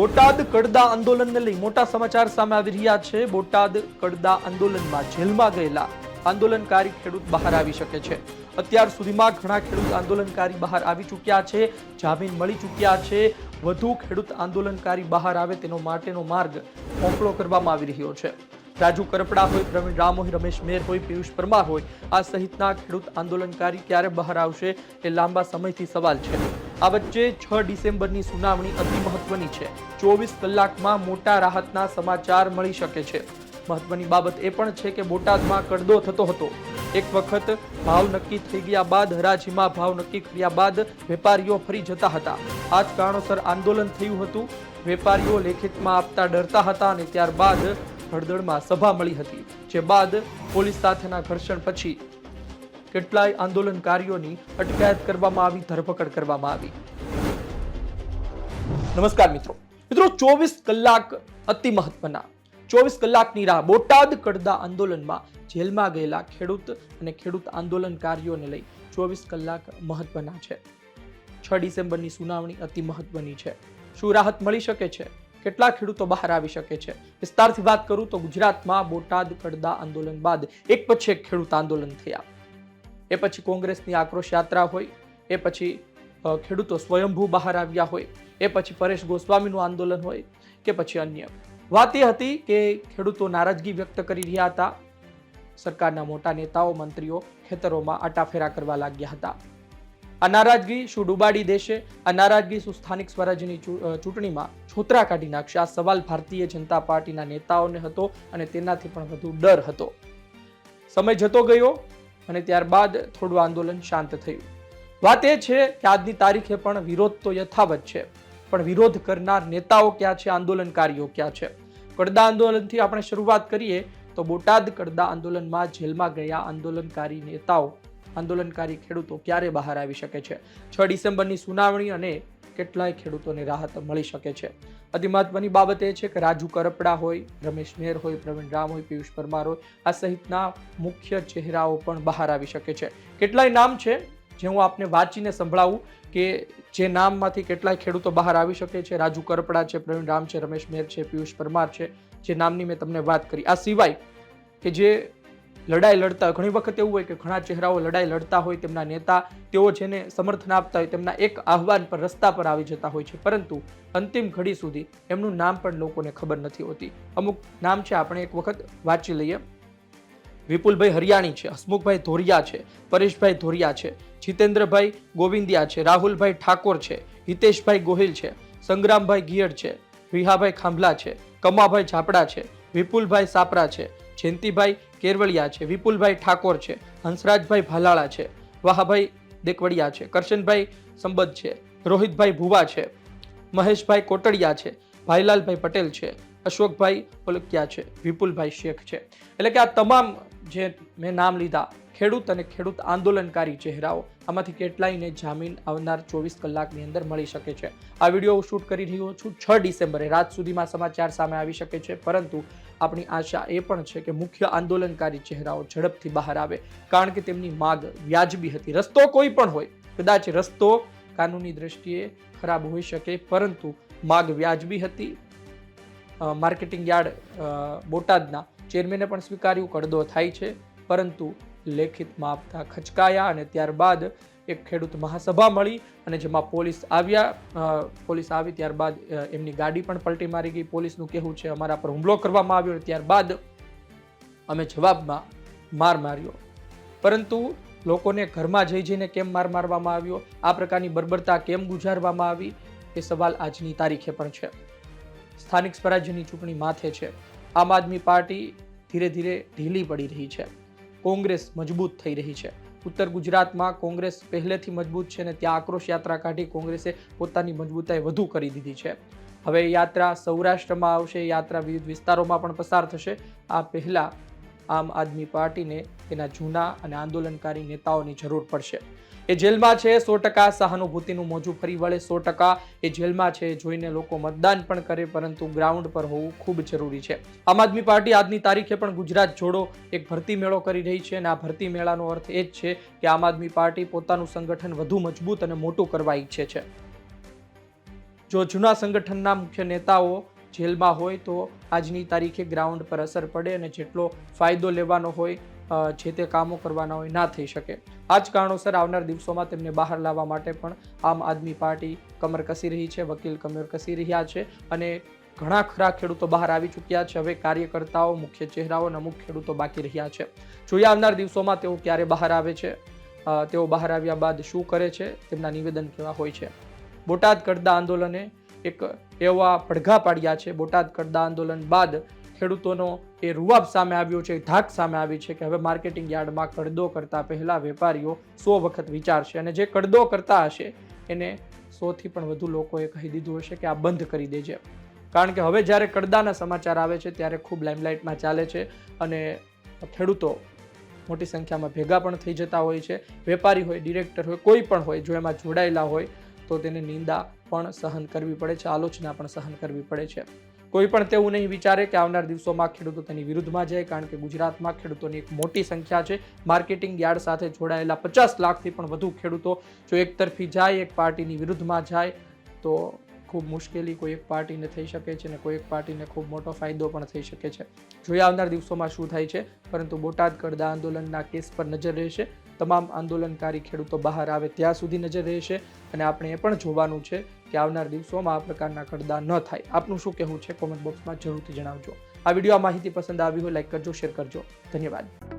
બોટાદ કડદા આંદોલનને લઈ મોટા સમાચાર સામે આવી રહ્યા છે. બોટાદ કડદા આંદોલનમાં જેલમાં ગયેલા આંદોલનકારી ખેડૂત બહાર આવી શકે છે. અત્યાર સુધીમાં ઘણા ખેડૂત આંદોલનકારી બહાર આવી ચૂક્યા છે. જામીન મળી ચૂક્યા છે. વધુ ખેડૂત આંદોલનકારી બહાર આવે તેનો માટેનો માર્ગ મોકળો કરવામાં આવી રહ્યો છે. રાજુ કરપડા હોય, પ્રવીણ રામ હોય, રમેશ મેર હોય, પિયુષ પરમાર હોય, આ સહિતના ખેડૂત આંદોલનકારી ક્યારે બહાર આવશે એ લાંબા સમયથી સવાલ છે. આ વચ્ચે છ ડિસેમ્બરની સુનાવણી અતિ મહત્વની છે. ચોવીસ કલાકમાં મોટા રાહતના સમાચાર મળી શકે છે. મહત્વની બાબત એ પણ છે કે બોટાદમાં કડદો થતો હતો. એક વખત ભાવ નક્કી થઈ ગયા બાદ હરાજીમાં ભાવ નક્કી કર્યા બાદ વેપારીઓ ફરી જતા હતા. આ જ કારણોસર આંદોલન થયું હતું. વેપારીઓ લેખિતમાં આપતા ડરતા હતા અને ત્યારબાદ હળદળમાં સભા મળી હતી, જે બાદ પોલીસ સાથેના ઘર્ષણ પછી કેટલાય આંદોલનકારીઓની અટકાયત કરવામાં આવી, ધરપકડ કરવામાં આવી. નમસ્કાર મિત્રો. મિત્રો, ચોવીસ કલાક અતિ મહત્વના. ચોવીસ કલાકની રાહ બોટાદ કડદા આંદોલનમાં જેલમાં ગયેલા ખેડૂત અને ખેડૂત આંદોલનકારીઓને લઈ ચોવીસ કલાક મહત્વના છે. છ ડિસેમ્બરની સુનાવણી અતિ મહત્વની છે. શું રાહત મળી શકે છે? કેટલા ખેડૂતો બહાર આવી શકે છે? વિસ્તારથી વાત કરું તો ગુજરાતમાં બોટાદ કડદા આંદોલન બાદ એક પછી એક ખેડૂત આંદોલન થયા. એ પછી કોંગ્રેસની આક્રોશ યાત્રા હોય, એ પછી ખેડૂતો સ્વયંભૂ બહાર આવ્યા હોય, એ પછી પરેશ ગોસ્વામીનું આંદોલન હોય કે પછી અન્ય. વાત એ હતી કે ખેડૂતો નારાજગી વ્યક્ત કરી રહ્યા હતા. સરકારના મોટા નેતાઓ, મંત્રીઓ ખેતરોમાં આટાફેરા કરવા લાગ્યા હતા. આ નારાજગી શું ડૂબાડી દેશે? આ નારાજગી શું સ્થાનિક સ્વરાજ્યની ચૂંટણીમાં છોતરા કાઢી નાખશે? આ સવાલ ભારતીય જનતા પાર્ટીના નેતાઓને હતો અને તેનાથી પણ વધુ ડર હતો. સમય જતો ગયો. અને ત્યારબાદ થોડું આંદોલન શાંત થયું. વાત એ છે કે આજની તારીખે પણ વિરોધ તો યથાવત છે, પણ વિરોધ કરનાર નેતાઓ ક્યાં છે, આંદોલનકારીઓ ક્યાં છે? કડદા આંદોલનથી આપણે શરૂઆત કરીએ તો બોટાદ કડદા આંદોલનમાં જેલમાં ગયા આંદોલનકારી નેતાઓ, આંદોલનકારી ખેડૂતો ક્યારે બહાર આવી શકે છે? છ ડિસેમ્બરની સુનાવણી અને કેટલાય ખેડૂતોને રાહત મળી શકે છે. અતિ મહત્વની બાબત એ છે કે રાજુ કરપડા હોય, રમેશ મેર હોય, પ્રવીણ રામ હોય, પિયુષ પરમાર હોય, આ સહિતના મુખ્ય ચહેરાઓ પણ બહાર આવી શકે છે. કેટલાય નામ છે જે હું આપને વાંચીને સંભળાવું કે જે નામમાંથી કેટલાય ખેડૂતો બહાર આવી શકે છે. રાજુ કરપડા છે, પ્રવીણ રામ છે, રમેશ મેર છે, પિયુષ પરમાર છે, જે નામની મેં તમને વાત કરી. આ સિવાય કે જે લડાઈ લડતા, ઘણી વખત એવું હોય કે ઘણા ચહેરાઓ લડાઈ લડતા હોય તેમના નેતા, તેઓ જેને સમર્થન આપતા હોય તેમના એક આહવાન પર, રસ્તા પર આવી જતા હોય છે. પરંતુ અંતિમ ઘડી સુધી એમનું નામ પણ લોકોને ખબર નથી હોતી. અમુક નામ છે, આપણે એક વખત વાંચી લઈએ. વિપુલભાઈ હરિયાણી છે, હસમુખભાઈ ધોરિયા છે, પરેશભાઈ ધોરિયા છે, જીતેન્દ્રભાઈ ગોવિંદિયા છે, રાહુલભાઈ ઠાકોર છે, હિતેશભાઈ ગોહિલ છે, સંગ્રામભાઈ ગિયડ છે વિહાભાઈ ખાંભલા છે, કમાભાઈ ઝાપડા છે, વિપુલભાઈ સાપરા છે જયંતિભાઈ કેરવળિયા છે, વિપુલભાઈ ઠાકોર છે, હંસરાજભાઈ ભાલાળા છે, વાહાભાઈ દેકવડિયા છે, કરશનભાઈ સંબદ છે, રોહિતભાઈ ભુવા છે, મહેશભાઈ કોટડિયા છે, ભાઈલાલભાઈ પટેલ છે, અશોકભાઈ ઓલકિયા છે, વિપુલભાઈ શેખ છે. એટલે કે આ તમામ જે મેં નામ લીધા, ખેડૂત અને ખેડૂત આંદોલનકારી ચહેરાઓ, આમાંથી કેટલાયને જામીન આવનાર ચોવીસ કલાકની અંદર મળી શકે છે. આ વીડિયો હું શૂટ કરી રહ્યો છું છ ડિસેમ્બરે. રાત સુધીમાં સમાચાર સામે આવી શકે છે, પરંતુ આપણી આશા એ પણ છે કે મુખ્ય આંદોલનકારી ચહેરાઓ ઝડપથી બહાર આવે. કારણ કે તેમની માગ વ્યાજબી હતી. રસ્તો કોઈ પણ હોય, કદાચ રસ્તો કાનૂની દ્રષ્ટિએ ખરાબ હોઈ શકે, પરંતુ માગ વ્યાજબી હતી. માર્કેટિંગ યાર્ડ બોટાદના ચેરમેને પણ સ્વીકાર્યું કડદો થાય છે. પરંતુ લેખિતમાં આપતા ખચકાયા અને ત્યારબાદ એક ખેડૂત મહાસભા મળી અને જેમાં પોલીસ આવ્યા પોલીસ આવી ત્યારબાદ એમની ગાડી પણ પલટી મારી ગઈ. પોલીસનું કહેવું છે, અમારા પર હુમલો કરવામાં આવ્યો અને ત્યારબાદ અમે જવાબમાં માર માર્યો. પરંતુ લોકોને ઘરમાં જઈ જઈને કેમ માર મારવામાં આવ્યો? આ પ્રકારની બર્બરતા કેમ ગુજારવામાં આવી? એ સવાલ આજની તારીખે પણ છે. સ્થાનિક સ્વરાજ્યની ચૂંટણી માથે છે. આમ આદમી પાર્ટી ધીરે ધીરે ઢીલી પડી રહી છે. કોંગ્રેસ મજબૂત થઈ રહી છે. ઉત્તર ગુજરાતમાં કોંગ્રેસ પહેલેથી મજબૂત છે અને ત્યાં આક્રોશ યાત્રા કાઢી કોંગ્રેસે પોતાની મજબૂતાઈ વધુ કરી દીધી છે. હવે યાત્રા સૌરાષ્ટ્રમાં આવશે યાત્રા વિવિધ વિસ્તારોમાં પણ પસાર થશે. આ પહેલાં આમ આદમી પાર્ટીને તેના જૂના અને આંદોલનકારી નેતાઓની જરૂર પડશે. એ જેલમાં છે, સો ટકા સહાનુભૂતિનું મોજું ફરી વળે સો ટકા. એ જેલમાં છે, જોઈને લોકો મતદાન પણ કરે, પરંતુ ગ્રાઉન્ડ પર હોવું ખૂબ જરૂરી છે. આમ આદમી પાર્ટી આજની તારીખે પણ ગુજરાત જોડો એક ભરતી મેળો કરી રહી છે અને આ ભરતી મેળાનો અર્થ એ જ છે કે આમ આદમી પાર્ટી પોતાનું સંગઠન વધુ મજબૂત અને મોટું કરવા ઈચ્છે છે. જો જૂના સંગઠનના મુખ્ય નેતાઓ જેલમાં હોય તો આજની તારીખે ગ્રાઉન્ડ પર અસર પડે અને જેટલો ફાયદો લેવાનો હોય જે તે કામો કરવાના હોય ના થઈ શકે. આ જ કારણોસર આવનાર દિવસોમાં તેમને બહાર લાવવા માટે પણ આમ આદમી પાર્ટી કમર કસી રહી છે, વકીલ કમર કસી રહ્યા છે અને ઘણા ખરા ખેડૂતો બહાર આવી ચૂક્યા છે. હવે કાર્યકર્તાઓ, મુખ્ય ચહેરાઓ અને અમુક ખેડૂતો બાકી રહ્યા છે. જોઈએ આવનાર દિવસોમાં તેઓ ક્યારે બહાર આવે છે? તેઓ બહાર આવ્યા બાદ શું કરે છે? તેમના નિવેદન કેવા હોય છે? બોટાદ કરદા આંદોલને એક એવા પડઘા પાડ્યા છે. બોટાદ કરદા આંદોલન બાદ ખેડૂતોનો એ રૂવાબ સામે આવ્યો છે ધાક સામે આવી છે કે હવે માર્કેટિંગ યાર્ડમાં કડદો કરતા પહેલા વેપારીઓ સો વખત વિચારશે અને જે કડદો કરતા હશે એને સોથી પણ વધુ લોકોએ કહી દીધું હશે કે આ બંધ કરી દેજે. કારણ કે હવે જ્યારે કડદાના સમાચાર આવે છે ત્યારે ખૂબ લાઇમલાઇટમાં ચાલે છે અને ખેડૂતો મોટી સંખ્યામાં ભેગા પણ થઈ જતા હોય છે. વેપારી હોય, ડિરેક્ટર હોય, કોઈ પણ હોય, જો એમાં જોડાયેલા હોય તો તેને નિંદા પણ સહન કરવી પડે છે, આલોચના પણ સહન કરવી પડે છે. કોઈ પણ તેવું નહીં વિચારે કે આવનાર દિવસોમાં ખેડૂતો તેની વિરુદ્ધમાં જાય, કારણ કે ગુજરાતમાં ખેડૂતોની એક મોટી સંખ્યા છે. માર્કેટિંગ યાર્ડ સાથે જોડાયેલા પચાસ લાખથી પણ વધુ ખેડૂતો જો એક તરફી જાય, એક પાર્ટીની વિરુદ્ધમાં જાય, તો ખૂબ મુશ્કેલી કોઈ એક પાર્ટીને થઈ શકે છે અને કોઈ એક પાર્ટીને ખૂબ મોટો ફાયદો પણ થઈ શકે છે. જોઈએ આવનાર દિવસોમાં શું થાય છે. પરંતુ બોટાદ કરદા આંદોલનના કેસ પર નજર રહેશે. તમામ આંદોલનકારી ખેડૂતો બહાર આવે ત્યાં સુધી નજર રહેશે અને આપણે એ પણ જોવાનું છે કે આવનાર દિવસોમાં આ પ્રકારના કડદા ન થાય. આપનું શું કહેવું છે? કોમેન્ટ બોક્સમાં જરૂરથી જણાવજો. આ વીડિયો આ માહિતી પસંદ આવી હોય લાઈક કરજો શેર કરજો. ધન્યવાદ.